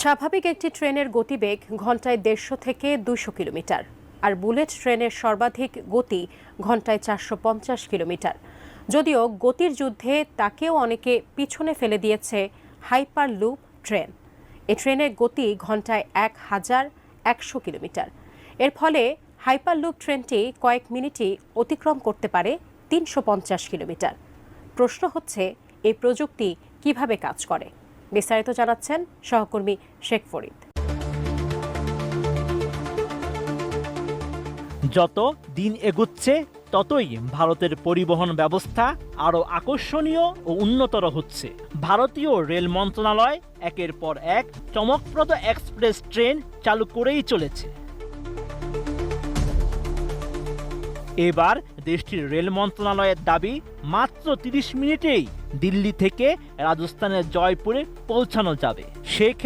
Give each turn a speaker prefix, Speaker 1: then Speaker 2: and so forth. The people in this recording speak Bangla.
Speaker 1: স্বাভাবিক একটি ট্রেনের গতিবেগ ঘন্টায় দেড়শো থেকে দুশো কিলোমিটার, আর বুলেট ট্রেনের সর্বাধিক গতি ঘন্টায় চারশো পঞ্চাশ কিলোমিটার। যদিও গতির যুদ্ধে তাকেও অনেকে পিছনে ফেলে দিয়েছে হাইপার লুপ ট্রেন। এ ট্রেনের গতি ঘন্টায় এক হাজার একশো কিলোমিটার। এর ফলে হাইপার লুপ ট্রেনটি কয়েক মিনিটই অতিক্রম করতে পারে তিনশো পঞ্চাশ কিলোমিটার। প্রশ্ন হচ্ছে, এই প্রযুক্তি কীভাবে কাজ করে? বিস্তারিত জানাচ্ছেন সহকর্মী শেখ ফরিদ।
Speaker 2: যত দিন এগুচ্ছে, ততই ভারতের পরিবহন ব্যবস্থা আরও আকর্ষণীয় ও উন্নতর হচ্ছে। ভারতীয় রেল মন্ত্রণালয় একের পর এক চমকপ্রদ এক্সপ্রেস ট্রেন চালু করেই চলেছে। এবার দেশটির রেল মন্ত্রণালয়ের দাবি মাত্র তিরিশ মিনিটেই দিল্লি থেকে রাজস্থানের জয়পুরে পৌঁছানো যাবে। সেক্ষেত্রে